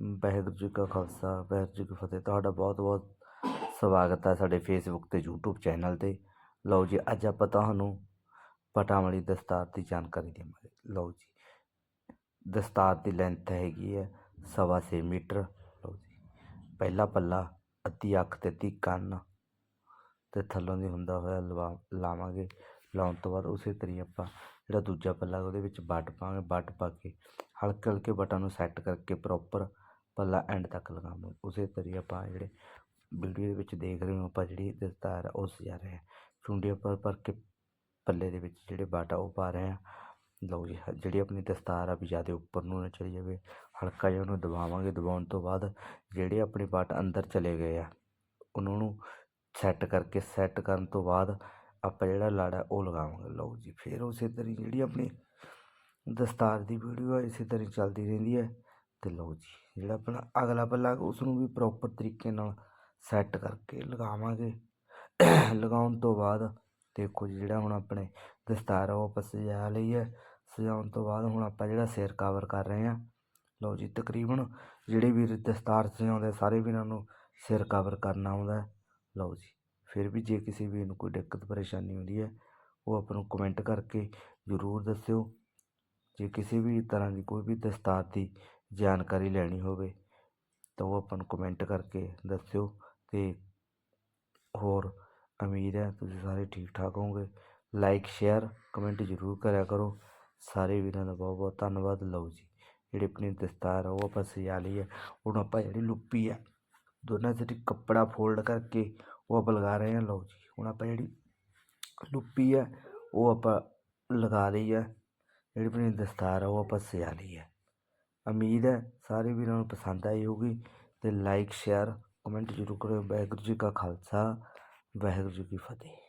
ਵਾਹਿਗੁਰੂ ਜੀ ਕਾ ਖਾਲਸਾ, ਵਾਹਿਗੁਰੂ ਜੀ ਕੀ ਫਤਿਹ। ਤੁਹਾਡਾ ਬਹੁਤ ਬਹੁਤ ਸਵਾਗਤ ਹੈ ਸਾਡੇ ਫੇਸਬੁੱਕ ਤੇ YouTube ਚੈਨਲ ਤੇ। ਲਓ ਜੀ, ਅੱਜ ਆਪਾਂ ਤੁਹਾਨੂੰ ਪਟਾਂ ਵਾਲੀ ਦਸਤਾਰ ਦੀ ਜਾਣਕਾਰੀ ਦੇਵਾਂਗੇ। ਲਓ ਜੀ, ਦਸਤਾਰ ਦੀ ਲੈਂਥ ਹੈਗੀ ਹੈ ਸਵਾ ਛੇ ਮੀਟਰ। ਲਓ ਜੀ, ਪਹਿਲਾ ਪੱਲਾ ਅੱਧੀ ਅੱਖ ਤੇ ਅੱਧੀ ਕੰਨ ਤੇ ਥੱਲੋਂ ਦੀ ਹੁੰਦਾ ਹੋਇਆ ਲਵਾ, ਲਾਵਾਂਗੇ। ਲਾਉਣ ਤੋਂ ਬਾਅਦ ਉਸੇ ਤਰੀ ਆਪਾਂ ਜਿਹੜਾ ਦੂਜਾ ਪੱਲਾ ਉਹਦੇ ਵਿੱਚ ਬੱਟ ਪਾਵਾਂਗੇ। ਬੱਟ ਪਾ ਕੇ ਹਲਕੇ ਹਲਕੇ ਬਟਨ ਨੂੰ ਸੈੱਟ ਕਰਕੇ ਪ੍ਰੋਪਰ ਪੱਲਾ ਐਂਡ ਤੱਕ ਲਗਾਵਾਂਗੇ। ਉਸੇ ਤਰੀਕੇ ਆਪਾਂ ਜਿਹੜੇ ਵੀਡੀਓ ਦੇ ਵਿੱਚ ਦੇਖ ਰਹੇ ਹੋ, ਆਪਾਂ ਜਿਹੜੀ ਦਸਤਾਰ ਆ, ਉਹ ਸਜਾ ਰਹੇ ਹਾਂ। ਚੁੰਡੀਆਂ ਉੱਪਰ ਭਰ ਕੇ ਪੱਲੇ ਦੇ ਵਿੱਚ ਜਿਹੜੇ ਬਟ ਆ ਉਹ ਪਾ ਰਹੇ ਹਾਂ। ਲਓ ਜੀ ਜਿਹੜੀ ਆਪਣੀ ਦਸਤਾਰ ਆ ਵੀ ਜ਼ਿਆਦਾ ਉੱਪਰ ਨੂੰ ਨਾ ਚਲੀ ਜਾਵੇ, ਹਲਕਾ ਜਿਹਾ ਉਹਨੂੰ ਦਬਾਵਾਂਗੇ। ਦਬਾਉਣ ਤੋਂ ਬਾਅਦ ਜਿਹੜੇ ਆਪਣੇ ਬਾਟ ਅੰਦਰ ਚਲੇ ਗਏ ਆ, ਉਹਨਾਂ ਨੂੰ ਸੈੱਟ ਕਰਕੇ ਸੈੱਟ ਕਰਨ ਤੋਂ ਬਾਅਦ ਆਪਾਂ ਜਿਹੜਾ ਲੜ ਹੈ ਉਹ ਲਗਾਵਾਂਗੇ। ਲਓ ਜੀ, ਫਿਰ ਉਸੇ ਤਰ੍ਹਾਂ ਜਿਹੜੀ ਆਪਣੀ ਦਸਤਾਰ ਦੀ ਵੀਡੀਓ ਆ, ਇਸੇ ਤਰ੍ਹਾਂ ਚੱਲਦੀ ਰਹਿੰਦੀ ਹੈ। ਅਤੇ ਲਓ ਜੀ। ਜਿਹੜਾ ਆਪਣਾ ਅਗਲਾ ਪੱਲਾ ਉਸ ਨੂੰ ਵੀ ਪ੍ਰੋਪਰ ਤਰੀਕੇ ਨਾਲ ਸੈੱਟ ਕਰਕੇ ਲਗਾਵਾਂਗੇ। ਲਗਾਉਣ ਤੋਂ ਬਾਅਦ ਦੇਖੋ ਜੀ, ਜਿਹੜਾ ਹੁਣ ਆਪਣੇ ਦਸਤਾਰ ਆ, ਉਹ ਆਪਾਂ ਸਜਾ ਲਈ ਹੈ। ਸਜਾਉਣ ਤੋਂ ਬਾਅਦ ਹੁਣ ਆਪਾਂ ਜਿਹੜਾ ਸਿਰ ਕਵਰ ਕਰ ਰਹੇ ਹਾਂ, ਲਓ ਜੀ, ਤਕਰੀਬਨ ਜਿਹੜੇ ਵੀਰ ਦਸਤਾਰ ਸਜਾਉਂਦੇ ਸਾਰੇ ਵੀਰਾਂ ਨੂੰ ਸਿਰ ਕਵਰ ਕਰਨਾ ਆਉਂਦਾ ਲਓ ਜੀ, ਫਿਰ ਵੀ ਜੇ ਕਿਸੇ ਵੀਰ ਨੂੰ ਕੋਈ ਦਿੱਕਤ, ਪਰੇਸ਼ਾਨੀ ਹੁੰਦੀ ਹੈ, ਉਹ ਆਪਾਂ ਨੂੰ ਕਮੈਂਟ ਕਰਕੇ ਜ਼ਰੂਰ ਦੱਸਿਓ। ਜੇ ਕਿਸੇ ਵੀ ਤਰ੍ਹਾਂ ਦੀ ਕੋਈ ਵੀ ਦਸਤਾਰ ਦੀ ਜਾਣਕਾਰੀ ਲੈਣੀ ਹੋਵੇ, ਤਾਂ ਉਹ ਆਪਾਂ ਨੂੰ ਕਮੈਂਟ ਕਰਕੇ ਦੱਸਿਓ ਅਤੇ ਹੋਰ ਉਮੀਦ ਹੈ, ਤੁਸੀਂ ਸਾਰੇ ਠੀਕ ਠਾਕ ਹੋਵੋਗੇ। ਲਾਈਕ ਸ਼ੇਅਰ ਕਮੈਂਟ ਜ਼ਰੂਰ ਕਰਿਆ ਕਰੋ। ਸਾਰੇ ਵੀਰਾਂ ਦਾ ਬਹੁਤ ਬਹੁਤ ਧੰਨਵਾਦ। ਲਓ ਜੀ, ਜਿਹੜੀ ਆਪਣੀ ਦਸਤਾਰ ਆ, ਉਹ ਆਪਾਂ ਸਜਾ ਲਈ ਹੈ ਹੁਣ ਆਪਾਂ ਜਿਹੜੀ ਲੁੱਪੀ ਹੈ ਦੋਨਾਂ ਜਿਹੜੀ ਕੱਪੜਾ ਫੋਲਡ ਕਰਕੇ ਉਹ ਆਪਾਂ ਲਗਾ ਰਹੇ ਹਾਂ ਲਓ ਜੀ, ਹੁਣ ਆਪਾਂ ਜਿਹੜੀ ਲੁੱਪੀ ਹੈ ਉਹ ਆਪਾਂ ਲਗਾ ਲਈ ਹੈ ਜਿਹੜੀ ਆਪਣੀ ਦਸਤਾਰ ਹੈ ਉਹ ਆਪਾਂ ਸਜਾ ਲਈ ਹੈ ਉਮੀਦ ਹੈ ਸਾਰੇ ਵੀਰਾਂ ਨੂੰ ਪਸੰਦ ਆਈ ਹੋਊਗੀ ਅਤੇ ਲਾਈਕ ਸ਼ੇਅਰ ਕਮੈਂਟ ਜ਼ਰੂਰ ਕਰਿਓ। ਵਾਹਿਗੁਰੂ ਜੀ ਕਾ ਖਾਲਸਾ, ਵਾਹਿਗੁਰੂ ਜੀ ਕੀ ਫਤਿਹ।